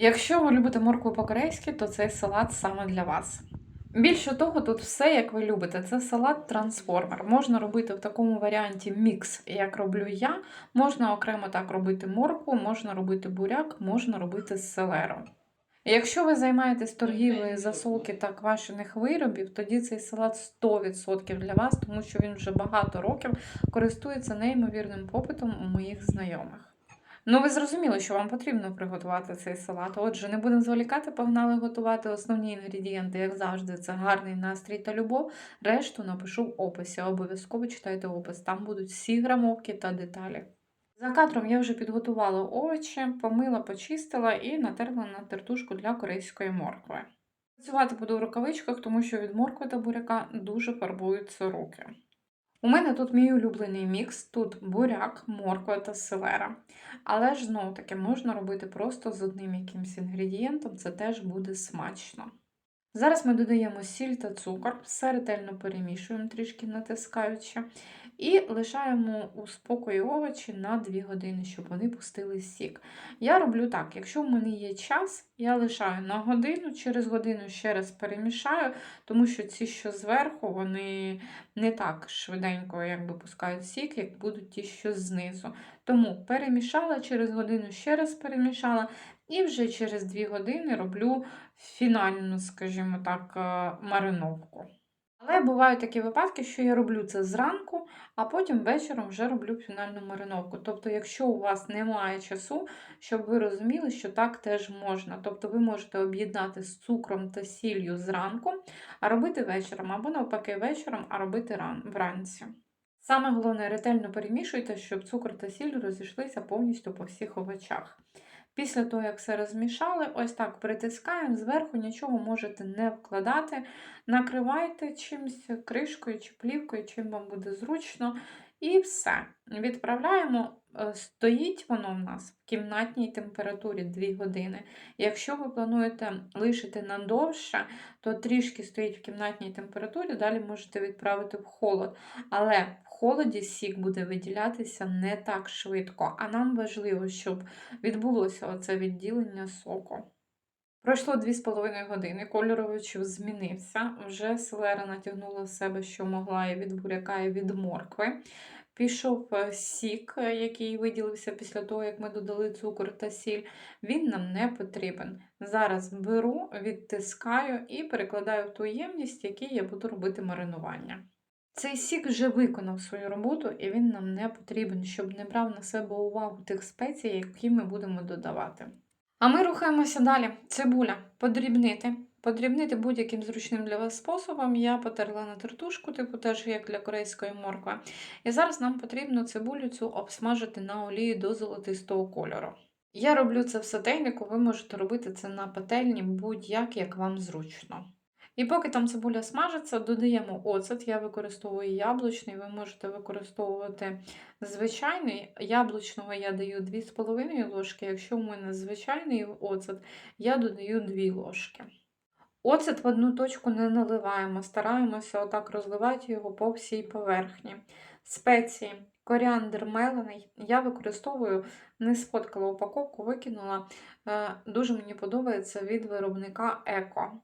Якщо ви любите моркву по-корейськи, то цей салат саме для вас. Більше того, тут все, як ви любите. Це салат трансформер. Можна робити в такому варіанті мікс, як роблю я. Можна окремо так робити моркву, можна робити буряк, можна робити з селером. Якщо ви займаєтесь торгівлею засолки та квашених виробів, тоді цей салат 100% для вас, тому що він вже багато років користується неймовірним попитом у моїх знайомих. Ну, ви зрозуміли, що вам потрібно приготувати цей салат. Отже, не будемо зволікати, погнали готувати основні інгредієнти, як завжди, це гарний настрій та любов. Решту напишу в описі. Обов'язково читайте опис, там будуть всі грамовки та деталі. За кадром я вже підготувала овочі, помила, почистила і натерла на тертушку для корейської моркви. Працювати буду в рукавичках, тому що від моркви та буряка дуже фарбуються руки. У мене тут мій улюблений мікс, тут буряк, морква та селера. Але ж знову таки можна робити просто з одним якимось інгредієнтом, це теж буде смачно. Зараз ми додаємо сіль та цукор, все ретельно перемішуємо, трішки натискаючи, і лишаємо у спокої овочі на 2 години, щоб вони пустили сік. Я роблю так: якщо в мене є час, я лишаю на годину, через годину ще раз перемішаю, тому що ці, що зверху, вони не так швиденько якби, пускають сік, як будуть ті, що знизу. Тому перемішала, через годину ще раз перемішала, і вже через 2 години роблю фінальну, скажімо так, е, мариновку. Але бувають такі випадки, що я роблю це зранку, а потім вечором вже роблю фінальну мариновку. Тобто, якщо у вас немає часу, щоб ви розуміли, що так теж можна. Тобто ви можете об'єднати з цукром та сіллю зранку, а робити вечором, або навпаки вечором, а робити ран, вранці. Саме головне, ретельно перемішуйте, щоб цукор та сіль розійшлися повністю по всіх овочах. Після того, як все розмішали, ось так притискаємо, зверху нічого можете не вкладати. Накривайте чимось, кришкою чи плівкою, чим вам буде зручно. І все. Відправляємо, стоїть воно в нас в кімнатній температурі 2 години. Якщо ви плануєте лишити надовше, то трішки стоїть в кімнатній температурі, далі можете відправити в холод. Але в холоді сік буде виділятися не так швидко, а нам важливо, щоб відбулося оце відділення соку. Пройшло 2,5 години, кольор овочів змінився. Вже селера натягнула в себе, що могла і від буряка, і від моркви. Пішов е, сік, е, який виділився після того, як ми додали цукор та сіль, він нам не потрібен. Зараз беру, відтискаю і перекладаю в ту ємність, якій я буду робити маринування. Цей сік вже виконав свою роботу, і він нам не потрібен, щоб не брав на себе увагу тих спецій, які ми будемо додавати. А ми рухаємося далі. Цибуля подрібнити. Подрібнити будь-яким зручним для вас способом. Я потерла на тертушку, типу теж як для корейської моркви. І зараз нам потрібно цибулю цю обсмажити на олії до золотистого кольору. Я роблю це в сотейнику, ви можете робити це на пательні будь-як, як вам зручно. І поки там цибуля смажиться, додаємо оцет. Я використовую яблучний, ви можете використовувати звичайний. Яблучного я даю 2,5 ложки, якщо у мене звичайний оцет, я додаю 2 ложки. Оцет в одну точку не наливаємо, стараємося отак розливати його по всій поверхні. Спеції, коріандр мелений. Я використовую, не сфоткала упаковку, викинула. Е, дуже мені подобається від виробника Еко.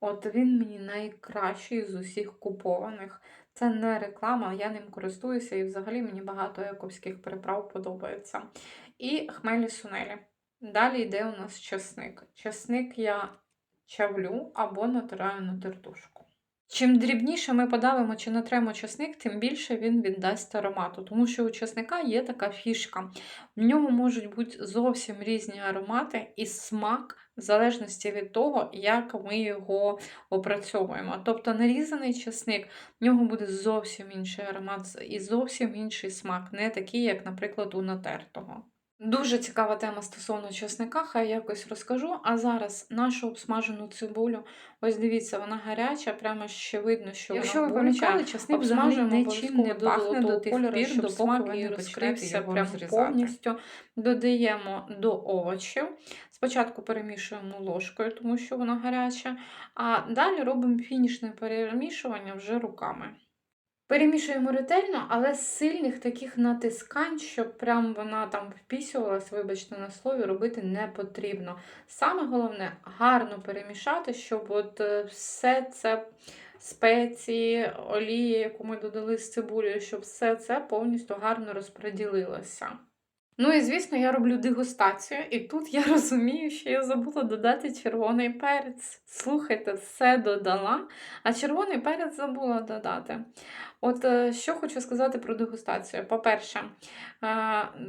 От він мені найкращий з усіх купованих. Це не реклама, я ним користуюся і взагалі мені багато ековських приправ подобається. І хмелі сунелі. Далі йде у нас чесник. Чесник я чавлю або натираю на тертушку. Чим дрібніше ми подавимо чи натремо чесник, тим більше він віддасть аромату, тому що у чесника є така фішка. В ньому можуть бути зовсім різні аромати і смак, в залежності від того, як ми його опрацьовуємо. Тобто нарізаний чесник, в нього буде зовсім інший аромат і зовсім інший смак, не такий, як, наприклад, у натертого. Дуже цікава тема стосовно чесника, хай якось розкажу. А зараз нашу обсмажену цибулю, ось дивіться, вона гаряча, прямо ще видно, що Якщо вона ви помічали, взагалі Обсмажуємо нічим не пахне до тих кольору, пір, щоб смак не розкрився прям повністю. Додаємо до овочів. Спочатку перемішуємо ложкою, тому що вона гаряча, а далі робимо фінішне перемішування вже руками. Перемішуємо ретельно, але сильних таких натискань, щоб прям вона там впісювалась, вибачте на слові, робити не потрібно. Саме головне гарно перемішати, щоб от е, все це спеції, олії, яку ми додали з цибулею, щоб все це повністю гарно розподілилося. Ну і звісно, я роблю дегустацію, і тут я розумію, що я забула додати червоний перець. Слухайте, все додала, а червоний перець забула додати. От е, що хочу сказати про дегустацію. По-перше, е,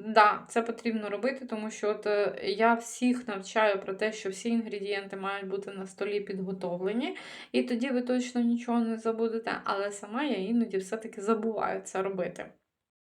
да, це потрібно робити, тому що от е, я всіх навчаю про те, що всі інгредієнти мають бути на столі підготовлені, і тоді ви точно нічого не забудете, але сама я іноді все-таки забуваю це робити.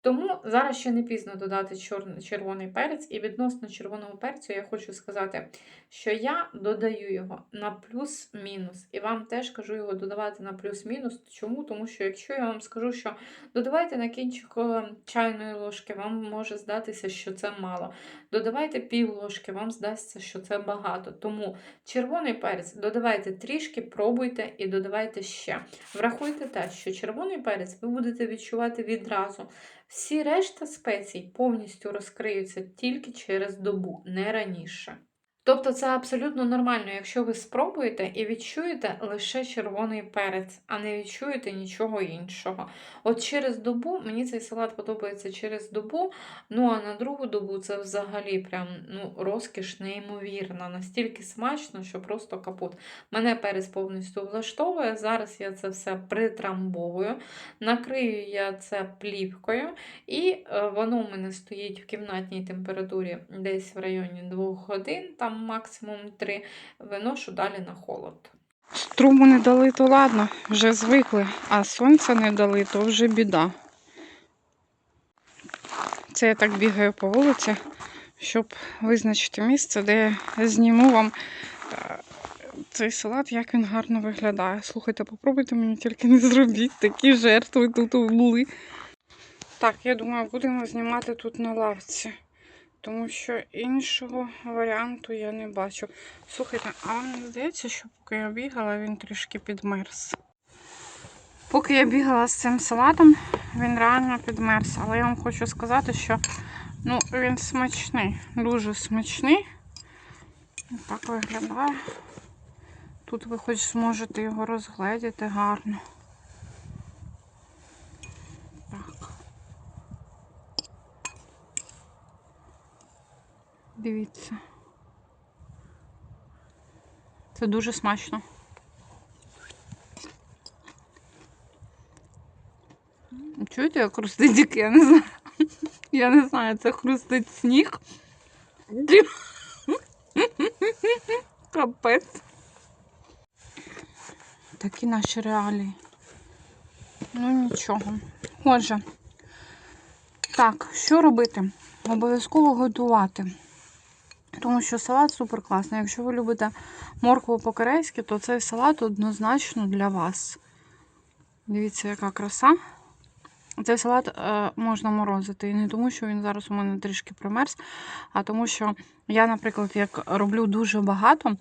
Тому зараз ще не пізно додати червоний перець, і відносно червоного перцю я хочу сказати, що я додаю його на плюс-мінус. І вам теж кажу його додавати на плюс-мінус. Чому? Тому що якщо я вам скажу, що додавайте на кінчик е, чайної ложки, вам може здатися, що це мало. Додавайте пів ложки, вам здасться, що це багато. Тому червоний перець додавайте трішки, пробуйте і додавайте ще. Врахуйте те, що червоний перець ви будете відчувати відразу. Всі решта спецій повністю розкриються тільки через добу, не раніше. Тобто це абсолютно нормально, якщо ви спробуєте і відчуєте лише червоний перець, а не відчуєте нічого іншого. От через добу мені цей салат подобається через добу, ну а на другу добу це взагалі прям ну, розкіш неймовірна, настільки смачно, що просто капут. Мене перець повністю влаштовує. Зараз я це все притрамбовую, накрию я це плівкою, і е, воно у мене стоїть в кімнатній температурі десь в районі 2 годин, там максимум 3, виношу далі на холод. Струму не дали, то ладно, вже звикли, а сонця не дали, то вже біда. Це я так бігаю по вулиці, щоб визначити місце, де я зніму вам е, цей салат, як він гарно виглядає. Слухайте, попробуйте мені тільки не зробіть, такі жертви тут були. Так, я думаю, будемо знімати тут на лавці. Тому що іншого варіанту я не бачу. Слухайте, а вам не здається, що поки я бігала, він трішки підмерз. Поки я бігала з цим салатом, він реально підмерз. Але я вам хочу сказати, що ну, він смачний, дуже смачний. Так виглядає. Тут ви хоч зможете його розгледіти гарно. Дивіться. Це дуже смачно. Чуєте, як хрустить дік? Я не знаю. Я не знаю, це хрустить сніг. Капець. Такі наші реалії. Ну нічого. Отже. Так, що робити? Обов'язково готувати. Тому що салат супер класний. Якщо ви любите моркву по-корейськи, то цей салат однозначно для вас. Дивіться, яка краса. Цей салат е, можна морозити. І не тому, що він зараз у мене трішки примерз, а тому, що я, наприклад, як роблю дуже багато,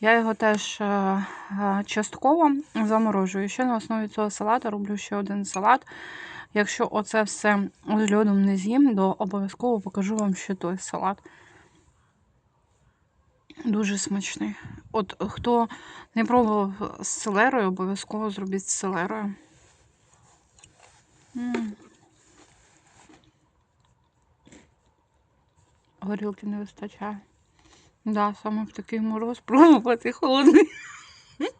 я його теж е, е, частково заморожую. Ще на основі цього салату роблю ще один салат. Якщо оце все з льодом не з'їм, то обов'язково покажу вам ще той салат. Дуже смачний. От хто не пробував з селерою, обов'язково зробіть з селерою. Горілки не вистачає. Да, саме в такий мороз пробувати холодний.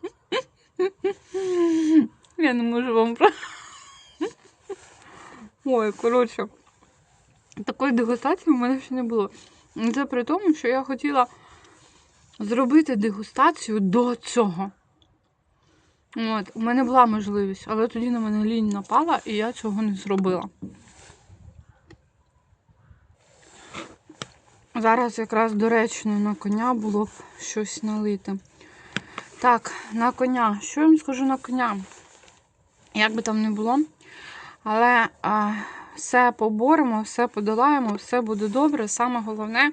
Я не можу вам про. Ой, коротше, такої дегустації в мене ще не було. Це при тому, що я хотіла зробити дегустацію до цього. От, у мене була можливість, але тоді на мене лінь напала, і я цього не зробила. Зараз якраз доречно на коня було б щось налити. Так, на коня. Що я вам скажу на коня? Як би там не було, але а, все поборемо, все подолаємо, все буде добре. Саме головне,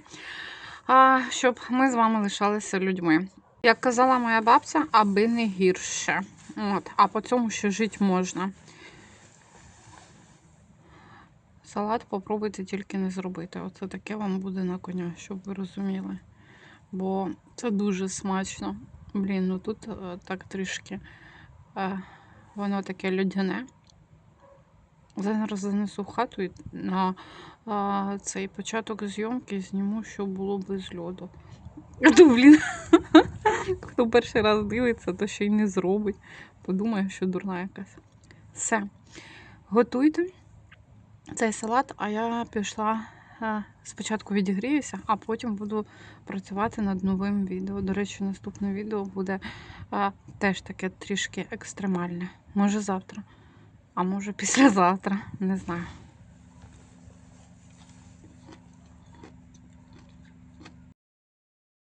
а, щоб ми з вами лишалися людьми. Як казала моя бабця, аби не гірше. От, а по цьому ще жити можна. Салат попробуйте тільки не зробити. Оце таке вам буде на коня, щоб ви розуміли. Бо це дуже смачно. Блін, ну тут е, так трішки е, воно таке льодяне. Зараз занесу в хату і на а, цей початок зйомки зніму, що було без льоду. А то, блін, хто перший раз дивиться, то ще й не зробить. Подумає, що дурна якась. Все. Готуйте цей салат, а я пішла спочатку відігріюся, а потім буду працювати над новим відео. До речі, наступне відео буде е, теж таке трішки екстремальне. Може завтра, а може післязавтра, не знаю.